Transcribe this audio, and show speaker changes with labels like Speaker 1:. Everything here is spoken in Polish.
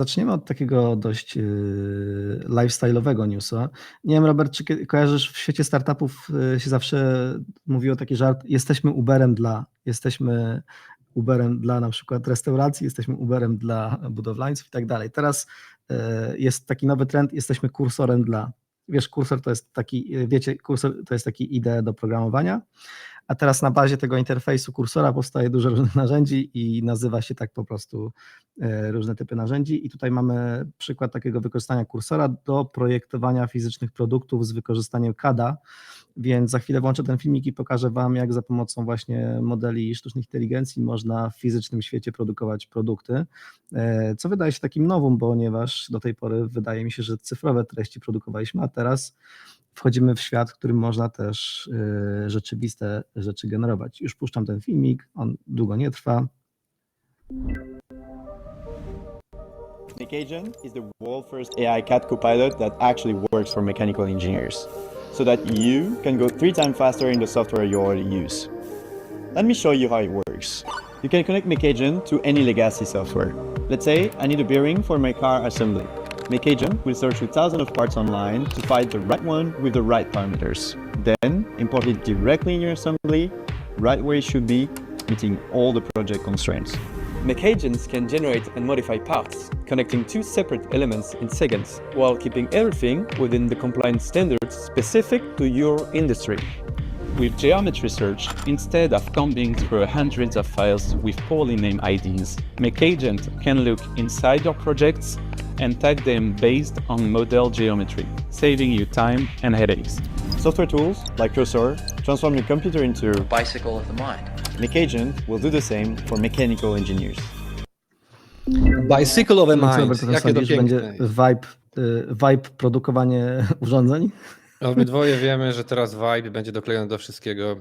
Speaker 1: Zaczniemy od takiego dość yy, lifestyle'owego newsa. Nie wiem, Robert, czy kojarzysz, w świecie startupów yy, się zawsze mówiło taki żart, jesteśmy Uberem dla, jesteśmy Uberem dla na przykład restauracji, jesteśmy Uberem dla budowlańców i tak dalej. Teraz yy, jest taki nowy trend, jesteśmy kursorem dla. Wiesz, kursor to jest taki, wiecie, kursor to jest taki IDE do programowania, a teraz na bazie tego interfejsu kursora powstaje dużo różnych narzędzi i nazywa się tak po prostu e, różne typy narzędzi. I tutaj mamy przykład takiego wykorzystania kursora do projektowania fizycznych produktów z wykorzystaniem CAD-a, więc za chwilę włączę ten filmik i pokażę Wam, jak za pomocą właśnie modeli sztucznej inteligencji można w fizycznym świecie produkować produkty, e, co wydaje się takim nowym, ponieważ do tej pory wydaje mi się, że cyfrowe treści produkowaliśmy, a teraz wchodzimy w świat, w którym można też y, rzeczywiste rzeczy generować. Już puszczam ten filmik, on długo nie trwa.
Speaker 2: MakeAgent is the world first AI CAD copilot that actually works for mechanical engineers, so that you can go three times faster in the software you already use. Let me show you how it works. You can connect MakeAgent to any legacy software. Let's say I need a bearing for my car assembly. MakeAgent will search through thousands of parts online to find the right one with the right parameters. Then import it directly in your assembly, right where it should be, meeting all the project constraints.
Speaker 3: MakeAgents can generate and modify parts, connecting two separate elements in seconds, while keeping everything within the compliance standards specific to your industry.
Speaker 4: With Geometry Search, instead of combing through hundreds of files with poorly named IDs, MakeAgent can look inside your projects and tag them based on model geometry, saving you time and headaches.
Speaker 2: Software tools like Cursor transform your computer into
Speaker 5: bicycle of the mind.
Speaker 2: MakeAgent will do the same for mechanical engineers.
Speaker 6: Bicycle of a
Speaker 1: Co,
Speaker 6: mind. Jakie to
Speaker 1: będzie vibe, y, vibe produkowanie urządzeń?
Speaker 7: Obydwoje wiemy, że teraz Vibe będzie doklejony do wszystkiego.